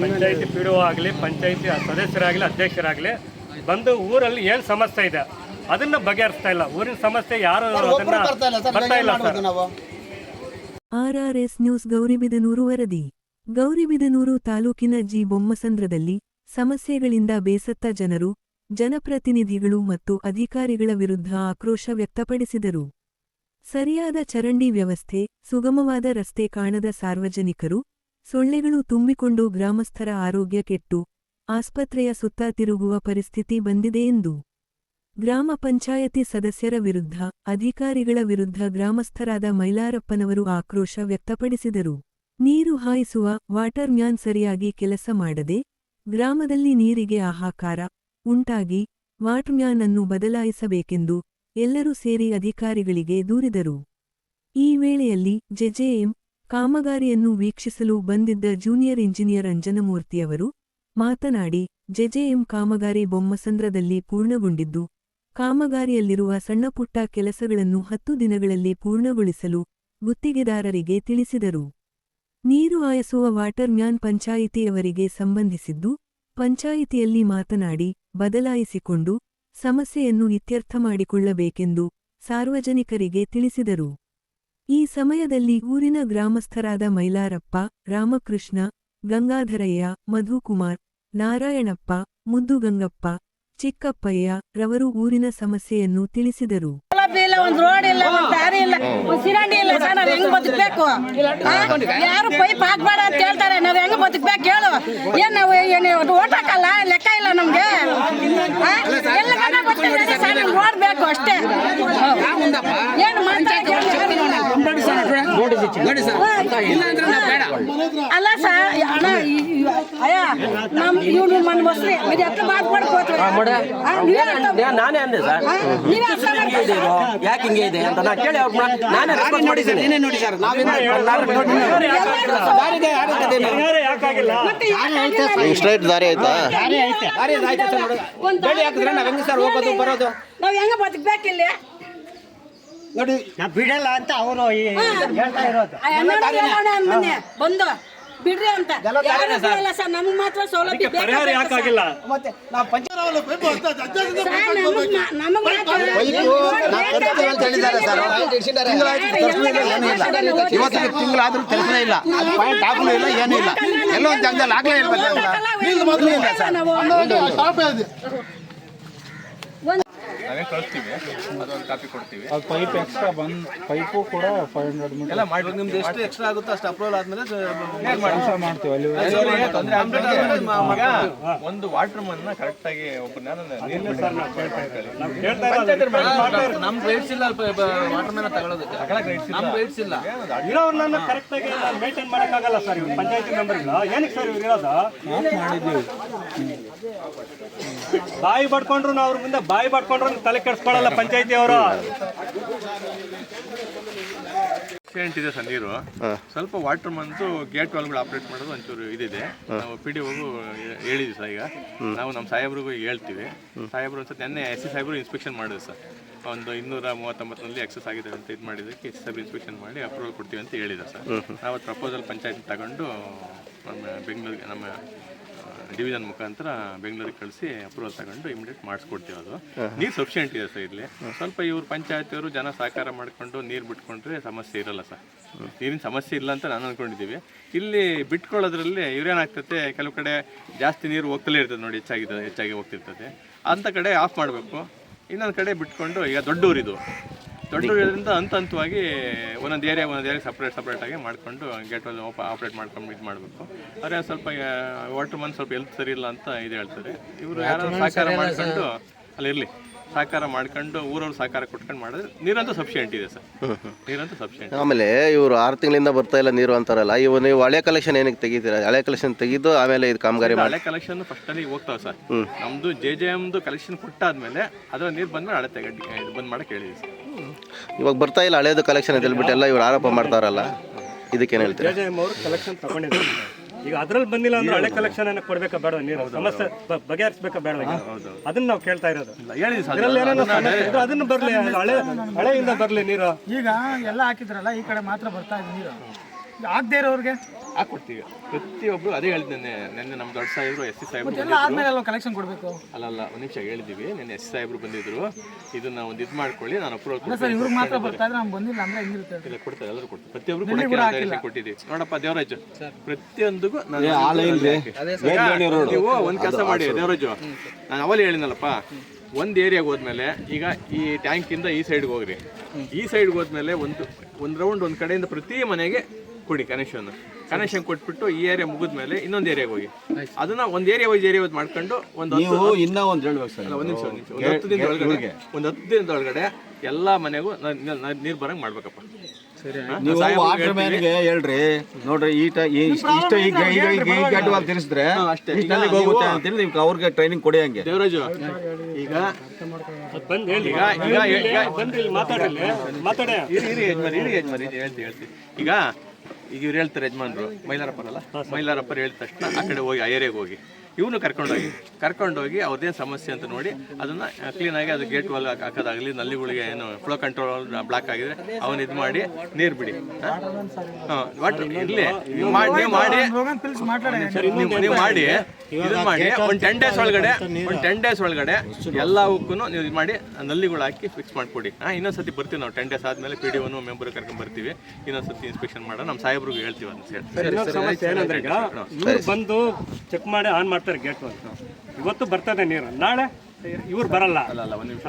ಪಂಚಾಯತಿ P D ಆಗಲಿ ಪಂಚಾಯತಿ ಸದಸ್ಯರಾಗಲಿ ಅಧ್ಯಕ್ಷರಾಗಲಿ ಬಂದು ಊರಲ್ಲಿ ಏನು ಸಮಸ್ಯೆ ಇದೆ ಅದನ್ನ ಬಗೆಹರಿಸ್ತಾ ಇಲ್ಲ. ಊರಿನ ಸಮಸ್ಯೆ ಯಾರು ಅದನ್ನ ಬರ್ತಾ ಇಲ್ಲ ಸರ್ ಆರ್ಆರ್ಎಸ್ ನ್ಯೂಸ್ ಗೌರಿಬಿದನೂರು ವರದಿ. ಗೌರಿಬಿದನೂರು ತಾಲೂಕಿನ ಜಿ ಬೊಮ್ಮಸಂದ್ರದಲ್ಲಿ ಸಮಸ್ಯೆಗಳಿಂದ ಬೇಸತ್ತ ಜನರು ಜನಪ್ರತಿನಿಧಿಗಳು ಮತ್ತು ಅಧಿಕಾರಿಗಳ ವಿರುದ್ಧ ಆಕ್ರೋಶ ವ್ಯಕ್ತಪಡಿಸಿದರು. ಸರಿಯಾದ ಚರಂಡಿ ವ್ಯವಸ್ಥೆ ಸುಗಮವಾದ ರಸ್ತೆ ಕಾಣದ ಸಾರ್ವಜನಿಕರು ಸೊಳ್ಳೆಗಳು ತುಂಬಿಕೊಂಡು ಗ್ರಾಮಸ್ಥರ ಆರೋಗ್ಯ ಕೆಟ್ಟು ಆಸ್ಪತ್ರೆಯ ಸುತ್ತ ತಿರುಗುವ ಪರಿಸ್ಥಿತಿ ಬಂದಿದೆ ಎಂದು ಗ್ರಾಮ ಪಂಚಾಯತಿ ಸದಸ್ಯರ ವಿರುದ್ಧ, ಅಧಿಕಾರಿಗಳ ವಿರುದ್ಧ ಗ್ರಾಮಸ್ಥರಾದ ಮೈಲಾರಪ್ಪನವರು ಆಕ್ರೋಶ ವ್ಯಕ್ತಪಡಿಸಿದರು. ನೀರು ಹಾಯಿಸುವ ವಾಟರ್ ಮ್ಯಾನ್ ಸರಿಯಾಗಿ ಕೆಲಸ ಮಾಡದೆ, ಗ್ರಾಮದಲ್ಲಿ ನೀರಿಗೆ ಆಹಾಕಾರ ಉಂಟಾಗಿ ವಾಟರ್ ಮ್ಯಾನ್ ಅನ್ನು ಬದಲಾಯಿಸಬೇಕೆಂದು ಎಲ್ಲರೂ ಸೇರಿ ಅಧಿಕಾರಿಗಳಿಗೆ ದೂರಿದರು. ಈ ವೇಳೆಯಲ್ಲಿ ಜೆಜೆಎಂ ಕಾಮಗಾರಿಯನ್ನು ವೀಕ್ಷಿಸಲು ಬಂದಿದ್ದ ಜೂನಿಯರ್ ಇಂಜಿನಿಯರ್ ಅಂಜನಮೂರ್ತಿಯವರು ಮಾತನಾಡಿ, ಜೆಜೆಎಂ ಕಾಮಗಾರಿ ಬೊಮ್ಮಸಂದ್ರದಲ್ಲಿ ಪೂರ್ಣಗೊಂಡಿದ್ದು, ಕಾಮಗಾರಿಯಲ್ಲಿರುವ ಸಣ್ಣಪುಟ್ಟ ಕೆಲಸಗಳನ್ನು ಹತ್ತು ದಿನಗಳಲ್ಲಿ ಪೂರ್ಣಗೊಳಿಸಲು ಗುತ್ತಿಗೆದಾರರಿಗೆ ತಿಳಿಸಿದರು. ನೀರು ಆಯಸುವ ವಾಟರ್ ಮ್ಯಾನ್ ಪಂಚಾಯಿತಿಯವರಿಗೆ ಸಂಬಂಧಿಸಿದ್ದು, ಪಂಚಾಯಿತಿಯಲ್ಲಿ ಮಾತನಾಡಿ, ಬದಲಾಯಿಸಿಕೊಂಡು ಸಮಸ್ಯೆಯನ್ನು ಇತ್ಯರ್ಥ ಮಾಡಿಕೊಳ್ಳಬೇಕೆಂದು ಸಾರ್ವಜನಿಕರಿಗೆ ತಿಳಿಸಿದರು. ಈ ಸಮಯದಲ್ಲಿ ಊರಿನ ಗ್ರಾಮಸ್ಥರಾದ ಮೈಲಾರಪ್ಪ ರಾಮಕೃಷ್ಣ ಗಂಗಾಧರಯ್ಯ ಮಧುಕುಮಾರ್ ನಾರಾಯಣಪ್ಪ ಮುದ್ದುಗಂಗಪ್ಪ ಚಿಕ್ಕಪ್ಪಯ್ಯ ರವರು ಊರಿನ ಸಮಸ್ಯೆಯನ್ನು ತಿಳಿಸಿದರು. ಇಲ್ಲ ಒಂದ್ ರೋಡ್ ಇಲ್ಲ ಒಂದ್ ದಾರಿ ಇಲ್ಲ ಒಂದ್ ಸಿರಂಡಿ ಇಲ್ಲ. ಸರ್ ನಾವ್ ಹೆಂಗ್ ಬದುಕ್ಬೇಕು? ಯಾರು ಪೈಪ್ ಹಾಕ್ಬೇಡ ಅಂತ ಹೇಳ್ತಾರೆ. ನಾವ್ ಹೆಂಗ್ ಬದುಕ್ಬೇಕು ಹೇಳು. ಏನ್ ನಾವು ಏನ್ ಓಟ್ ಹಾಕಲ್ಲ? ಲೆಕ್ಕ ಇಲ್ಲ ನಮ್ಗೆ? ಎಲ್ಲ ಕಡೆ ಬರ್ತೀವಿ ಸರ್ ನಮ್ಗೆ ರೋಡ್ ಬೇಕು ಅಷ್ಟೇ ಏನು ಮಾಡ್ತಾರೆ ಅಲ್ಲ ಸರ್ ಅಣ್ಣ ಅಯ್ಯ ನಮ್ ಇವ್ನು ಮನ್ ಮೊಸ್ರಿ ಇದು ಎತ್ತ ಮಾತಾಡ್ಕೋತಾರೆ ನಾನೇ ಅಂದೆ ಸರ್. ಯಾಕೆ ಹಿಂಗೆ ಇದೆ ಅಂತ ನಾ ಕೇಳಿ ಅವ್ರ ನಾನೇ ರೆಸ್ಪಾನ್ಸ್ ಮಾಡಿದ್ದೀನಿ. ಏನೇ ನೋಡಿ ಸರ್ ನಾವಿಂದ ಸ್ಟ್ರೈಟ್ ದಾರಿ ಆಯ್ತಾ? ದಾರಿ ಆಯ್ತು ಸರ್ ನೋಡಿ. ಬೇಡಿ ಹಾಕಿದ್ರೆ ನಾವು ಹೆಂಗ್ ಸರ್ ಹೋಗೋದು ಬರೋದು? ನಾವ್ ಹೆಂಗ ಬದುಕ್ಬೇಕಿಲ್ಲ? ನೋಡಿ ಬಿಡಲ್ಲ ಅಂತ ಅವರು ಹೇಳ್ತಾ ಇರೋದು ಬಂದು ಬಿಡ್ರಿ ಅಂತ ಸರ್ ನಮ್ಗ್ ಮಾತ್ರ ಸೌಲಭ್ಯ ಅದಕ್ಕೆ ಪರಿಹಾರ ಯಾಕಾಗಿಲ್ಲ ಮತ್ತೆ ನಾವು ನಮಗ್ ತಿಂಗಳಾದ್ರೂ ಕೆಲಸನೇ ಇಲ್ಲ ಪಾಯಿಂಟ್ ಹಾಕಲೂ ಇಲ್ಲ ಏನೂ ಇಲ್ಲ ಎಲ್ಲೋ ಒಂದು ಜಾಗದಲ್ಲಿ ಇರ್ಬೇಕು ನಾವೇ ಕಳಿಸ್ತೀವಿ. ಅದೊಂದು ಕಾಪಿ ಕೊಡ್ತೀವಿ. ಪೈಪ್ ಎಕ್ಸ್ಟ್ರಾ ಬಂದ್ ಪೈಪು ಕೂಡ ಫೈವ್ ಹಂಡ್ರೆಡ್ ಮೀಟರ್ ಎಲ್ಲ ಮಾಡಿ ನಿಮ್ದು ಎಷ್ಟು ಎಕ್ಸ್ಟ್ರಾ ಆಗುತ್ತೆ ಅಷ್ಟು ಅಪ್ರೂವಲ್ ಆದ್ಮೇಲೆ ಕೆಲಸ ಮಾಡ್ತೀವಿ. ಅಲ್ಲಿ ಒಂದು ವಾಟರ್ ಮನ್ನ ಕರೆಕ್ಟ್ ಆಗಿ ಒಬ್ಬ ನಮ್ ರೈಟ್ಸ್ ಇಲ್ಲ. ವಾಟರ್ ಮನ್ನ ತಗೊಳ್ಳೋದಕ್ಕೆ ನಮ್ಮ ರೈಟ್ಸ್ ಇಲ್ಲ. ಇರೋರ್ನ ಕರೆಕ್ಟ್ ಆಗಿ ಮೇಂಟೈನ್ ಮಾಡಕ್ಕಾಗಲ್ಲ ಸರ್ ಇವ್ರು. ಪಂಚಾಯತಿ ಇಲ್ಲ. ಏನಕ್ಕೆ ಸರ್ ಇವ್ರು ಇರೋದು? ಮಾಡಿದ್ದೀವಿ. ಬಾಯಿ ಬಡ್ಕೊಂಡ್ರು ಅವ್ರ ಮುಂದೆ ಬಾಯಿ ಬಡ್ಕೊಂಡ್ರು ತಲೆ ಕೆಡಿಸ್ಕೊಳ್ಳಲ್ಲ ಪಂಚಾಯತಿ ಅವರು. ಇದೆ ಸರ್ ನೀರು. ಸ್ವಲ್ಪ ವಾಟರ್ ಮಂತ್ ಗೇಟ್ ವಾಲ್ಗಳು ಆಪರೇಟ್ ಮಾಡೋದು ಒಂಚೂರು ಇದಿದೆ. ನಾವು ಪಿ ಡಿ ಹೋಗು ಹೇಳಿದ್ವಿ ಸರ್ ಈಗ. ನಾವು ನಮ್ಮ ಸಾಹೇಬ್ರಿಗೂ ಹೇಳ್ತೀವಿ. ಸಾಹೇಬ್ರು ಒಂದ್ಸತಿ ನೆನ್ನೆ ಎಸ್ ಸಿ ಸಾಹೇಬ್ರು ಇನ್ಸ್ಪೆಕ್ಷನ್ ಮಾಡಿದ್ರು ಸರ್. ಒಂದು ಇನ್ನೂರ ಮೂವತ್ತೊಂಬತ್ತರಲ್ಲಿ ಎಕ್ಸಸ್ ಆಗಿದೆ ಅಂತ ಇದು ಮಾಡಿದ್ದಕ್ಕೆ ಎಸ್ ಸಿ ಸಾಹೇಬ್ರು ಇನ್ಸ್ಪೆಕ್ಷನ್ ಮಾಡಿ ಅಪ್ರೂವಲ್ ಕೊಡ್ತೀವಿ ಅಂತ ಹೇಳಿದ ಸರ್. ನಾವು ಪ್ರಪೋಸಲ್ ಪಂಚಾಯತ್ ತಗೊಂಡು ನಮ್ಮ ಬೆಂಗಳೂರಿಗೆ ನಮ್ಮ ಡಿವಿಷನ್ ಮುಖಾಂತರ ಬೆಂಗಳೂರಿಗೆ ಕಳಿಸಿ ಅಪ್ರೂವಲ್ ತಗೊಂಡು ಇಮಿಡಿಯೇಟ್ ಮಾಡಿಸ್ಕೊಡ್ತೀವಿ ಅದು. ನೀರು ಸಫಿಷಿಯೆಂಟ್ ಇದೆ ಸರ್ ಇಲ್ಲಿ. ಸ್ವಲ್ಪ ಇವ್ರು ಪಂಚಾಯತಿಯವರು ಜನ ಸಹಕಾರ ಮಾಡ್ಕೊಂಡು ನೀರು ಬಿಟ್ಕೊಂಡ್ರೆ ಸಮಸ್ಯೆ ಇರಲ್ಲ ಸರ್. ನೀರಿನ ಸಮಸ್ಯೆ ಇಲ್ಲ ಅಂತ ನಾನು ಅಂದ್ಕೊಂಡಿದ್ದೀವಿ ಇಲ್ಲಿ ಬಿಟ್ಕೊಳ್ಳೋದ್ರಲ್ಲಿ ಇವ್ರೇನಾಗ್ತದೆ ಕೆಲವು ಕಡೆ ಜಾಸ್ತಿ ನೀರು ಹೋಗ್ತಲೇ ಇರ್ತದೆ ನೋಡಿ ಹೆಚ್ಚಾಗಿ ಹೆಚ್ಚಾಗಿ ಹೋಗ್ತಿರ್ತದೆ. ಅಂಥ ಕಡೆ ಆಫ್ ಮಾಡಬೇಕು. ಇನ್ನೊಂದು ಕಡೆ ಬಿಟ್ಕೊಂಡು ಈಗ ದೊಡ್ಡ ಊರಿದು ದೊಡ್ಡ ಇರೋದ್ರಿಂದ ಹಂತ ಹಂತವಾಗಿ ಒಂದೊಂದು ಏರಿಯಾ ಒಂದೊಂದು ಏರಿಯಾ ಸಪ್ರೇಟ್ ಸಪ್ರೇಟಾಗಿ ಮಾಡಿಕೊಂಡು ಗೇಟ್ ಅಲ್ಲಿ ಓಪ ಆಪ್ರೇಟ್ ಮಾಡ್ಕೊಂಡು ಇದು ಮಾಡಬೇಕು. ಆದರೆ ಸ್ವಲ್ಪ ವಾಟರ್ ಮನ್ ಸ್ವಲ್ಪ ಎಲ್ತ್ ಸರಿ ಇಲ್ಲ ಅಂತ ಇದು ಹೇಳ್ತಾರೆ. ಇವರು ಯಾರು ಸಹಕಾರ ಮಾಡ್ಕೊಂಡು ಅಲ್ಲಿ ಇರಲಿ. ಸಹಕಾರ ಮಾಡ್ಕೊಂಡು ಊರವ್ರು ಸಹಕಾರ ಕೊಟ್ಕೊಂಡು ಮಾಡಿದ್ರೆ ನೀರಂತೂ ಸಫಿಷಿಯಂಟ್ ಇದೆ ಸರ್. ನೀರಂತೂ ಸಫಿಷಿಯಂಟ್ ಆಮೇಲೆ ಇವರು ಆರು ತಿಂಗಳಿಂದ ಬರ್ತಾ ಇಲ್ಲ ನೀರು ಅಂತಾರಲ್ಲ ಇವು ನೀವು ಹಳೆ ಕಲೆಕ್ಷನ್ ಏನಕ್ಕೆ ತೆಗಿತೀರಾ? ಹಳೆ ಕಲೆಕ್ಷನ್ ತೆಗೆದು ಆಮೇಲೆ ಇದು ಕಾಮಗಾರಿ ಮಾಡಿ. ಹಳೆ ಕಲೆಕ್ಷನ್ ಫಸ್ಟ್ ಅಲ್ಲಿ ಹೋಗ್ತಾವೆ ಸರ್. ನಮ್ದು ಜೆ ಜೆ ಎಮ್ದು ಕಲೆಕ್ಷನ್ ಕೊಟ್ಟಾದ್ಮೇಲೆ ಅದರ ನೀರು ಬಂದ್ಮೇಲೆ ಹಳೆ ತೆಗಡ್ಡಿ ಇದು ಬಂದ್ ಮಾಡಕ್ಕೆ ಹೇಳಿದ್ವಿ ಸರ್. ಇವಾಗ ಬರ್ತಾ ಇಲ್ಲ ಹಳೇದು ಕಲೆಕ್ಷನ್ ಅಂತ ಹೇಳ್ಬಿಟ್ಟು ಎಲ್ಲ ಇವ್ರು ಆರೋಪ ಮಾಡ್ತಾರಲ್ಲ ಇದಕ್ಕೇನು ಹೇಳ್ತೀರಾ? ಜೆ ಅವರು ಕಲೆಕ್ಷನ್ ತಗೊಂಡಿದ್ದಾರೆ. ಈಗ ಅದ್ರಲ್ಲಿ ಬಂದಿಲ್ಲ ಅಂದ್ರೆ ಹಳೆ ಕಲೆಕ್ಷನ್ ಅನ್ನ ಕೊಡ್ಬೇಕಾ ಬೇಡ ನೀರು ಸಮಸ್ಯೆ ಬಗೆಹರಿಸ್ಬೇಕಾ ಬೇಡ ಅದನ್ನ ನಾವು ಕೇಳ್ತಾ ಇರೋದು. ಇದ್ರಲ್ಲಿ ಏನೇನೋ ಸಮಸ್ಯೆ ಇದ್ರೆ ಅದನ್ನ ಬರ್ಲಿ ಹಳೆ ಹಳೆಯಿಂದ ಬರ್ಲಿ ನೀರು. ಈಗ ಎಲ್ಲ ಹಾಕಿದ್ರಲ್ಲ ಈ ಕಡೆ ಮಾತ್ರ ಬರ್ತಾ ಇದೆ ನೀರು. ಆಗದೆ ಇರೋರಿಗೆ? ಹಾಕೊಡ್ತೀವಿ ಪ್ರತಿಯೊಬ್ರು ಅದೇ ಹೇಳಿದ್ದೇನೆ ನೆನ್ನೆ ನಮ್ಮ ದೊಡ್ಡ ಸಾಹೇಬರು ಎಸ್ ಸಿ ಸಾಹೇಬ್ರು ಆದ್ಮೇಲೆ ಅಲ್ವಾ ಕಲೆಕ್ಷನ್ ಕೊಡಬೇಕು? ಅಲ್ಲಲ್ಲ ಒಂದು ನಿಮಿಷ ಹೇಳಿದ್ದೀವಿ ನೆನ್ನೆ ಎಸ್ ಸಾಹೇಬರು ಬಂದಿದ್ರು. ಇದನ್ನ ಒಂದು ಇದು ಮಾಡ್ಕೊಳ್ಳಿ ನಾನು ಅಪ್ರೂವಲ್ ಸರ್ ಇವ್ರಿಗೆ ಮಾತ್ರ ಬರ್ತಾ ಇದ್ರೆ ನಮ್ಗೆ ಬಂದಿಲ್ಲ ಅಂದ್ರೆ ಹೆಂಗಿರುತ್ತೆ ಇಲ್ಲ ಕೊಡ್ತಾರೆ ಎಲ್ಲರೂ ಕೊಡ್ತಾರೆ. ಪ್ರತಿಯೊಬ್ರು ಕೊಡಕ್ಕೆ ಕೊಟ್ಟಿದ್ದೀವಿ. ನೋಡಪ್ಪ ದೇವರಾಜು. ಪ್ರತಿಯೊಂದಿಗೂ ನಾನು ನೀವು ಒಂದು ಕೆಲಸ ಮಾಡಿ ದೇವರಾಜು. ನಾನು ಅವಲ್ಲಿ ಹೇಳಿನಲ್ಲಪ್ಪ ಒಂದು ಏರಿಯಾಗೆ ಹೋದ್ಮೇಲೆ ಈಗ ಈ ಟ್ಯಾಂಕಿಂದ ಈ ಸೈಡ್ಗೆ ಹೋಗ್ರಿ. ಈ ಸೈಡ್ಗೆ ಹೋದ್ಮೇಲೆ ಒಂದು ಒಂದು ರೌಂಡ್ ಒಂದು ಕಡೆಯಿಂದ ಪ್ರತಿ ಮನೆಗೆ ಕೊಡಿ ಕನೆಕ್ಷನ್ ಕನೆಕ್ಷನ್ ಕೊಟ್ಬಿಟ್ಟು ಈ ಏರಿಯಾ ಮುಗಿದ ಮೇಲೆ ಇನ್ನೊಂದು ಏರಿಯಾಗೆ ಹೋಗಿ. ಅದನ್ನ ಒಂದು ಏರಿಯಾ ವೈಸ್ ಏರಿಯಾ ವೈಸ್ ಮಾಡ್ಕೊಂಡು ಒಂದು ನೀವು ಇನ್ನೂ ಒಂದು ಹೇಳ್ಬೇಕು ಸರ್ ಒಂದು ನಿಮಿಷ ಒಂದ್ ನಿಮಿಷ. ಒಂದು ಹತ್ತು ದಿನದ ಒಳಗಡೆ ಒಂದು ಹತ್ತು ದಿನದ ಒಳಗಡೆ ಎಲ್ಲಾ ಮನೆಗೂ ನೀರು ಬರಂಗ್ ಮಾಡ್ಬೇಕಪ್ಪ? ನೀವು ವಾಟರ್. ಮ್ಯಾನ್ಗೆ ಹೇಳ್ರಿ. ನೋಡ್ರಿ ಈ ಇಷ್ಟ ಈಗ ಈಗ ಈಗ ಗಡ್ಡವಾಗಿ ತಿರ್ಸಿದ್ರೆ ಅಷ್ಟೇ. ಇಷ್ಟಲ್ಲಿಗೆ ಹೋಗುತ್ತೆ ಅಂತೇಳಿ ನೀವು ಅವ್ರಿಗೆ ಟ್ರೈನಿಂಗ್ ಕೊಡಿ ಹಂಗೆ. ದೇವರಾಜು ಈಗ ಬಂದು ಹೇಳಿ. ಈಗ ಈಗ ಈಗ ಹೇಳ್ತಿ ಈಗ ಈಗ ಇವ್ರು ಹೇಳ್ತಾರೆ ಯಜಮಾನ್ರು ಮೈಲಾರಪ್ಪರಲ್ಲ? ಮೈಲಾರಪ್ಪರು ಹೇಳಿದ ತಕ್ಷಣ ಆ ಕಡೆ ಹೋಗಿ ಆ ಏರಿಯಾಗೆ ಹೋಗಿ. ಇವನು ಕರ್ಕೊಂಡೋಗಿ ಕರ್ಕೊಂಡೋಗಿ ಅವ್ರದ್ದೇನು ಸಮಸ್ಯೆ ಅಂತ ನೋಡಿ ಅದನ್ನ ಕ್ಲೀನಾಗಿ ಅದು ಗೇಟ್ ವಾಲ್ ಹಾಕೋದಾಗಲಿ ನಲ್ಲಿಗಳಿಗೆ ಏನು ಫ್ಲೋ ಕಂಟ್ರೋಲ್ ಬ್ಲಾಕ್ ಆಗಿದ್ರೆ ಅವನು ಇದು ಮಾಡಿ ನೀರು ಬಿಡಿ. ವಾಟರ್ ಇರಲಿ. ನೀವು ಮಾಡಿ ನೀವು ಮಾಡಿ ನೀವು ಮಾಡಿ ಇದನ್ನ ಮಾಡಿ ಒಂದು ಟೆನ್ ಡೇಸ್ ಒಳಗಡೆ ಒಂದು ಟೆನ್ ಡೇಸ್ ಒಳಗಡೆ ಎಲ್ಲವಕ್ಕೂ ನೀವು ಇದು ಮಾಡಿ ನಲ್ಲಿಗಳು ಹಾಕಿ ಫಿಕ್ಸ್ ಮಾಡಿಕೊಡಿ. ಹಾಂ ಇನ್ನೊಂದ್ಸತಿ ಬರ್ತೀವಿ ನಾವು ಟೆನ್ ಡೇಸ್ ಆದಮೇಲೆ ಪಿ ಡಿ ಒನು ಮೆಂಬರ್ ಕರ್ಕೊಂಡು ಬರ್ತೀವಿ ಇನ್ನೊಂದ್ಸತಿ ಇನ್ಸ್ಪೆಕ್ಷನ್ ಮಾಡೋ ನಮ್ಮ ಸಾಹೇಬ್ರಿಗೆ ಹೇಳ್ತೀವಿ ಅಂತ ಹೇಳಿ ಬಂದು ಚೆಕ್ ಮಾಡಿ ಆನ್ ಮಾಡ್ತಾರೆ. ಗೇಟ್ ಅಂತ ಇವತ್ತು ಬರ್ತದೆ ನೀರು. ನಾಳೆ ಇವ್ರು ಬರಲ್ಲ. ಅಲ್ಲ ಅಲ್ಲ ಒಂದು ನಿಮಿಷ.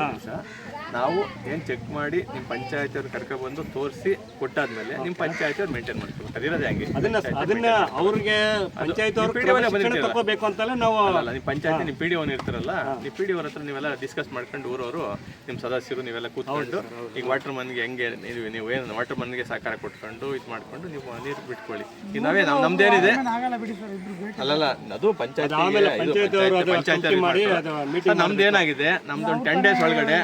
ನಾವು ಏನು ಚೆಕ್ ಮಾಡಿ ನಿಮ್ಮ ಪಂಚಾಯತ್ ಅವ್ರು ಕರ್ಕೊಬಂದು ತೋರಿಸಿ ಕೊಟ್ಟಾದ್ಮೇಲೆ ನಿಮ್ಮ ಪಂಚಾಯತ್ ಅವ್ರು ಮೇಂಟೈನ್ ಮಾಡ್ಕೊಬೇಕು ಅದಿರೋದೇ ಹಂಗೆ. ಅದನ್ನ ಅದನ್ನ ಅವ್ರಿಗೆ ಪಂಚಾಯತ್ ಅವ್ರು PDO ನೇ ಬಂದಿರ್ತೀರಲ್ಲ. ತಗೋಬೇಕು ಅಂತಲೇ ನಾವು ಅಲ್ಲ ನಿಮ್ಮ ಪಂಚಾಯತಿ ನಿಮ್ಮ ಪಿ ಡಿ ಓನ್ ಇರ್ತಾರಲ್ಲ ನಿಮ್ಮ ಪಿ ಡಿ ಅವ್ರ ಹತ್ರ ನೀವೆಲ್ಲ ಡಿಸ್ಕಸ್ ಮಾಡ್ಕೊಂಡು ಊರವರು ನಿಮ್ಮ ಸದಸ್ಯರು ನೀವೆಲ್ಲ ಕೂತ್ಕೊಂಡು ಈಗ ವಾಟರ್ ಮನ್ಗೆ ಹೆಂಗೆ ನೀವು ನೀವು ಏನು ವಾಟರ್ ಮನ್ಗೆ ಸಹಕಾರ ಕೊಟ್ಕೊಂಡು ಇದು ಮಾಡ್ಕೊಂಡು ನೀವು ನೀರು ಬಿಟ್ಕೊಳ್ಳಿ. ಈಗ ನಾವೇ ನಾವು ನಮ್ದೇನಿದೆ? ಆಗಲ್ಲ ಬಿಡಿ ಸರ್ ಇಬ್ರು ಅಲ್ಲಲ್ಲ ಅದು ಪಂಚಾಯತ್ ಆಮೇಲೆ ಪಂಚಾಯತ್ ಅದು committee ಮಾಡಿ ಅದು meeting ನಮ್ದೇನಾಗಿದೆ ನಮ್ದೊಂದು ಟೆನ್ ಡೇಸ್ ಒಳಗಡೆ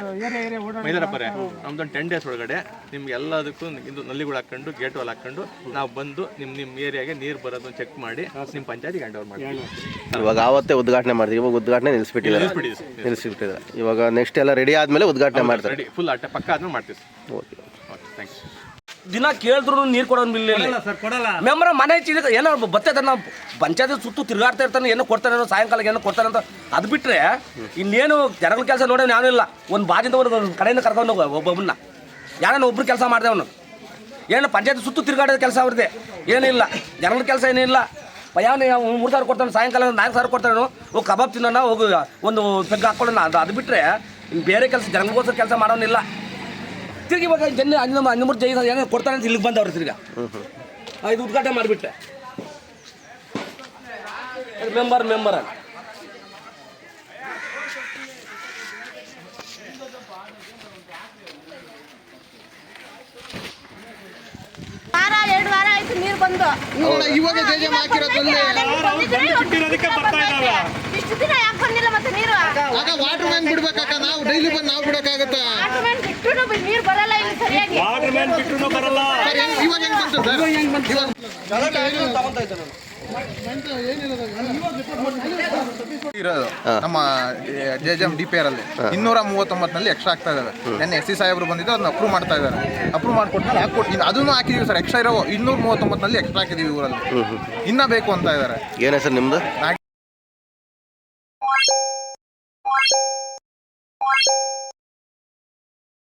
ಏರಿಯಾ ನಮ್ದು ಒಂದು ನಮ್ದೊಂದು ಟೆನ್ ಡೇಸ್ ಒಳಗಡೆ ನಿಮ್ಗೆ ಎಲ್ಲದಕ್ಕೂ ಇದು ನಲ್ಲಿಗಳು ಹಾಕೊಂಡು ಗೇಟ್ ವಾಲ್ ಹಾಕೊಂಡು ನಾವು ಬಂದು ನಿಮ್ಮ ನಿಮ್ಮ ಏರಿಯಾಗೆ ನೀರು ಬರೋದನ್ನ ಚೆಕ್ ಮಾಡಿ ನಿಮ್ಮ ಪಂಚಾಯತಿ ಹ್ಯಾಂಡ್ ಓವರ್ ಮಾಡ್ತೀವಿ ಇವಾಗ ಆವತ್ತೇ ಉದ್ಘಾಟನೆ ಮಾಡಿದ್ವಿ ಇವಾಗ ಉದ್ಘಾಟನೆ ನಿಲ್ಲಿಸ್ಬಿಟ್ಟಿದ್ದಾರೆ. ನಿಲ್ಲಿಸ್ಬಿಟ್ಟಿದ್ದಾರೆ ಇವಾಗ ನೆಕ್ಸ್ಟ್ ಎಲ್ಲ ರೆಡಿ ಆದ್ಮೇಲೆ ಉದ್ಘಾಟನೆ ಮಾಡ್ತಾರೆ. ರೆಡಿ ಫುಲ್ ಆಟ ಪಕ್ಕ ಆದ್ಮೇಲೆ ಮಾಡ್ತೀವಿ ಓಕೆ ಓಕೆ ಓಕೆ ಥ್ಯಾಂಕ್ಸ್ ದಿನ ಕೇಳಿದ್ರು ನೀರು ಕೊಡೋನ್ ಬಿಲ್ಲ ಸರ್ ಕೊಡಲ್ಲ. ಮೆಂಬರ್ ಮನೆ ಚಿಕ್ಕ ಏನೋ ಬರ್ತೈತೆ ನಾವು ಪಂಚಾಯತ್ ಸುತ್ತು ತಿರುಗಾಡ್ತಾ ಇರ್ತಾನೆ ಏನೋ ಕೊಡ್ತಾನೆ ಸಾಯಂಕಾಲ ಏನೋ ಕೊಡ್ತಾನೆ ಅಂತ ಅದು ಬಿಟ್ಟರೆ ಇನ್ನೇನು ಜನಗಳ ಕೆಲಸ ನೋಡೋ ನಾನು ಇಲ್ಲ. ಒಂದು ಬಾಜಿಂದ ಒಂದು ಕಡೆಯಿಂದ ಕರ್ಕೊಂಡು ಹೋಗು ಒಬ್ಬೊಬ್ಬನ್ನ ಯಾರನ್ನ ಒಬ್ರು ಕೆಲಸ ಮಾಡಿದೆ ಅವನು. ಏನು ಪಂಚಾಯತ್ ಸುತ್ತು ತಿರುಗಾಡೋದು ಕೆಲಸ ಅವ್ರದ್ದೇ ಏನಿಲ್ಲ ಜನಗಳ ಕೆಲಸ ಏನಿಲ್ಲ ಯಾವನೇ ಮೂರು ಸಾವಿರ ಕೊಡ್ತಾನೆ ಸಾಯಂಕಾಲ ನಾಲ್ಕು ಸಾವಿರ ಕೊಡ್ತಾನೆ ಹೋಗಿ ಕಬಾಬ್ ತಿನ್ನೋಣ ಹೋಗಿ ಒಂದು ಪೆಗ್ ಹಾಕೊಳ್ಳೋಣ. ಅದು ಅದು ಬಿಟ್ಟರೆ ಬೇರೆ ಕೆಲಸ ಜನಗಳಿಗೋಸ್ಕರ ಕೆಲಸ ಮಾಡೋನಿಲ್ಲ. ತಿರುಗಿ ಇವಾಗ ಜನ ಅಂಜಮ್ಮ ಅಂಜಮೂರು ಜೈ ಏನೋ ಕೊಡ್ತಾರೆ ಅಂತ ಇಲ್ಲಿಗೆ ಬಂದವ್ರು ತಿರ್ಗ. ಇದು ಉದ್ಘಾಟನೆ ಮಾಡಿಬಿಟ್ಟೆ ಮೆಂಬರ್ ಮೆಂಬರ್ ಅಂತ. ನೀರು ಬಂದು. ಇವಾಗ ಜೆ ಬಿಟ್ಟಿರೋದಕ್ಕೆ ಬರ್ತಾ ಇದ್ದಾವೆ. ಇಷ್ಟು ದಿನ ಯಾಕೆ ಬಂದಿಲ್ಲ ಮತ್ತೆ ನೀರು? ಆಗ ವಾಟರ್ ಮ್ಯಾನ್ ನಾವು ಡೈಲಿ ಬಂದು ನಾವು ಬಿಡಕ್ಕಾಗತ್ತಾ? ನೀರು ಬರಲ್ಲ ಇಲ್ಲಿ ಸರಿಯಾಗಿ. ವಾಟರ್ ಮ್ಯಾನ್ ಬಿಟ್ಟು ಬರಲ್ಲ. ಇವಾಗ ಹೆಂಗ್ ಬಂತು ಸರ್ ಇರೋದು ನಮ್ಮ J J M D P R ಅಲ್ಲಿ ಇನ್ನೂರ ಮೂವತ್ತೊಂಬತ್ತನಲ್ಲಿ ಎಕ್ಸ್ಟ್ರಾ ಆಗ್ತಾ ಇದಾವೆ. ನೆನ್ನೆ ಎಸ್ ಸಿ ಸಾಹೇಬರು ಬಂದಿದ್ದು ಅದನ್ನ ಅಪ್ರೂವ್ ಮಾಡ್ತಾ ಇದ್ದಾರೆ ಅಪ್ರೂವ್ ಮಾಡ್ಕೊಟ್ಮೇಲೆ ಹಾಕೊಟ್ಟು ಇನ್ನು ಅದನ್ನು ಹಾಕಿದೀವಿ ಸರ್ ಎಕ್ಸ್ಟ್ರಾ ಇರೋ ಇನ್ನೂರ ಮೂವತ್ತೊಂಬತ್ತಲ್ಲಿ ಎಕ್ಸ್ಟ್ರಾ ಹಾಕಿದೀವಿ ಊರಲ್ಲಿ. ಇನ್ನ ಬೇಕು ಅಂತ ಇದ್ದಾರೆ ಏನೇ ಸರ್ ನಿಮ್ಮದು